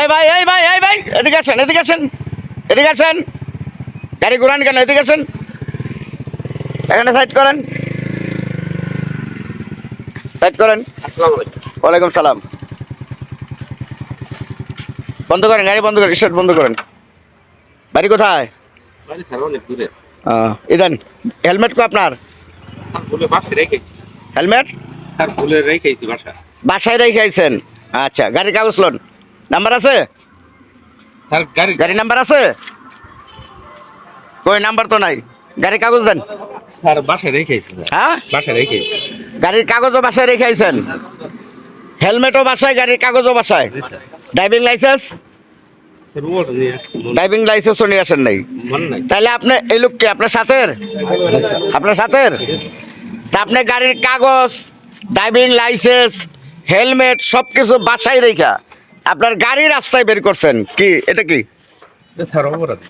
এই ভাই এই ভাই এই ভাই এদিকে আসেন এদিকে আসেন এদিকে আসেন। গাড়ি ঘুরান কেন এদিকে আসেন। এখানে সাইড করেন। সাইড করেন। ওয়ালাইকুম সালাম। বন্ধ করেন গাড়ি বন্ধ করেন স্টার্ট বন্ধ করেন। বাড়ি কোথায়? বাড়ি স্যার অনেক দূরে। ইদান হেলমেট কো আপনার? রেখে হেলমেট? বাসায় রেখে আইছেন আচ্ছা গাড়ির কাগজ লোন। নাম্বার আছে? গাড়ি নাম্বার আছে? কই নাম্বার তো নাই। গাড়ির কাগজ দেন। স্যার বাসায় স্যার। হ্যাঁ? বাসায় রেখেছি। গাড়ির কাগজও বাসায় রেখে আইছেন হেলমেটও বাসায় গাড়ির কাগজও বাসায়? ড্রাইভিং লাইসেন্স স্যার ওটা নিয়ে আসছি মনে- ড্রাইভিং লাইসেন্সও নিয়ে আসেন নাই? তাহলে আপনি এই লোক কি? আপনার সাথে আপনার সাথে তা আপনি গাড়ির কাগজ ড্রাইভিং লাইসেন্স হেলমেট সব কিছু বাসায় রেখা আপনার গাড়ি রাস্তায় বের করছেন। কি? এটা কি? স্যার অপরাধ।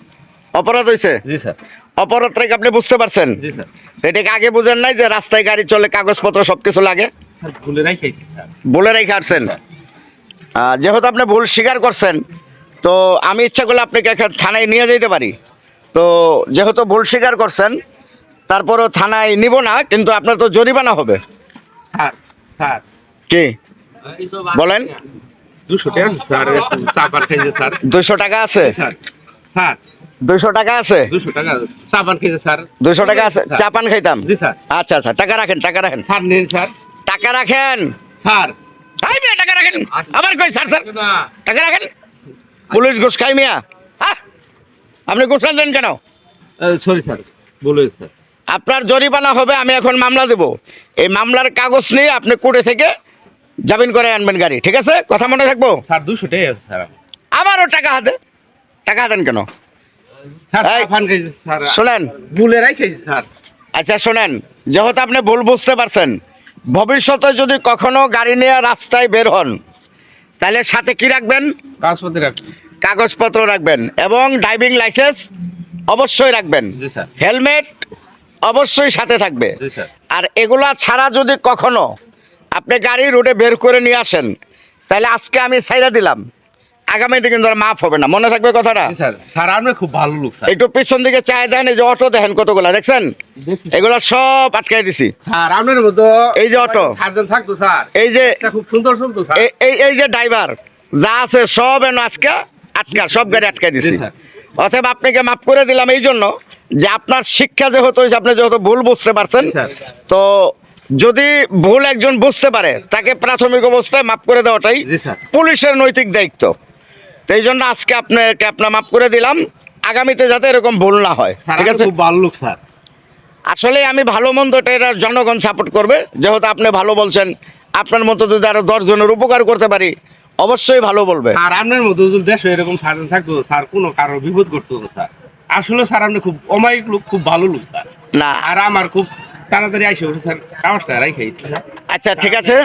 অপরাধ হয়েছে জি স্যার। অপরাধ থেকে আপনি বুঝতে পারছেন? জি স্যার। এটাকে আগে বুঝেন নাই যে রাস্তায় গাড়ি চলে কাগজপত্র সব কিছু লাগে? স্যার ভুলে রেখে আসছেন। যেহেতু আপনি ভুল স্বীকার করছেন তো আমি ইচ্ছা করলে আপনাকে এখানে থানায় নিয়ে যেতে পারি। তো যেহেতু ভুল স্বীকার করছেন তারপরও থানায় নিব না কিন্তু আপনার তো জরিমানা হবে। কি? বলেন। দুশো টাকা একটু আছে? স্যার টাকা আছে? দুশো টাকা আছে চা পান খাইতাম? আচ্ছা আচ্ছা টাকা রাখেন টাকা রাখেন। স্যার টাকা রাখেন? স্যার। টাকা রাখেন। আবার কই স্যার স্যার? টাকা রাখেন? পুলিশ ঘুষ খাই মিয়া। হ্যাঁ? আপনি ঘুষ দেন কেন? সরি স্যার বলে স্যার আপনার জরিমানা হবে আমি এখন মামলা দেব। এই মামলার কাগজ নিয়ে আপনি কোর্টে থেকে জামিন করে আনবেন গাড়ি ঠিক আছে? কথা মনে থাকব? স্যার দুশো টাকা আছে স্যার আবারও টাকা হাতে। টাকা হাতেন কেন? শোনেন। ভুলে রেখেছি স্যার। আচ্ছা শোনেন যেহেতু আপনি ভুল বুঝতে পারছেন ভবিষ্যতে যদি কখনো গাড়ি নিয়ে রাস্তায় বের হন তাহলে সাথে কি রাখবেন? কাগজপত্র রাখুন কাগজপত্র রাখবেন এবং ড্রাইভিং লাইসেন্স অবশ্যই রাখবেন। হেলমেট অবশ্যই সাথে থাকবে। আর এগুলা ছাড়া যদি কখনো আপনি গাড়ি রোডে বের করে নিয়ে আসেন তাহলে আজকে আমি ছাইরা দিলাম। আগামীতে কিন্তু মাফ হবে না। মনে থাকবে কথাটা? স্যার আপনি খুব ভালো লোক একটু পিছন দিকে চায় দেন এই যে অটো দেখেন কতগুলা দেখছেন? এগুলা সব আটকাই দিছি। স্যার আপনার মতো এই যে অটো। থাকতো স্যার। এই যে খুব সুন্দর এই এই যে ড্রাইভার যা আছে সব এন আজকে আটকা সব গাড়ি আটকাই দিছি। অতএব আপনাকে মাফ করে দিলাম এই জন্য যে আপনার শিক্ষা যেহেতু আপনি যেহেতু ভুল বুঝতে পারছেন তো যদি ভুল একজন বুঝতে পারে তাকে প্রাথমিক অবস্থায় মাফ করে দেওয়াটাই পুলিশের নৈতিক দায়িত্ব। তো এই জন্য আজকে আপনাকে আপনার মাফ করে দিলাম। আগামীতে যাতে এরকম ভুল না হয় ঠিক আছে? খুব ভালো লোক স্যার। আসলে আমি ভালো মন্দটা এটা জনগণ সাপোর্ট করবে। যেহেতু আপনি ভালো বলছেন আপনার মতো যদি আরও দশজনের উপকার করতে পারি অবশ্যই ভালো বলবে। আর আপনার মতো দেশে এরকম সার্জন থাকতো স্যার কোনো কারোর বিপদ করতো না স্যার। আসলে স্যার আপনি খুব অমায়িক লোক খুব ভালো লোক স্যার। না। আর আমার খুব তাড়াতাড়ি আইসে ওঠে স্যার কাগজটা রাইখাইছি স্যার। আচ্ছা ঠিক আছে।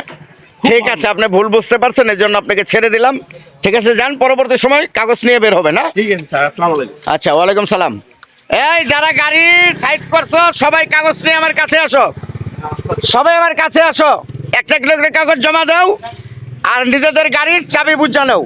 ঠিক আছে আপনি ভুল বুঝতে পারছেন এই জন্য আপনাকে ছেড়ে দিলাম। ঠিক আছে যান পরবর্তী সময় কাগজ নিয়ে বের হবে না? ঠিক আছে স্যার আসসালামু আলাইকুম। আচ্ছা ওয়ালাইকুম সালাম। এই যারা গাড়ি সাইড করছ সবাই কাগজ নিয়ে আমার কাছে আসো। সবাই আমার কাছে আসো। একটা একটা করে কাগজ জমা দাও। আর নিজেদের গাড়ির চাবি বুঝা নাও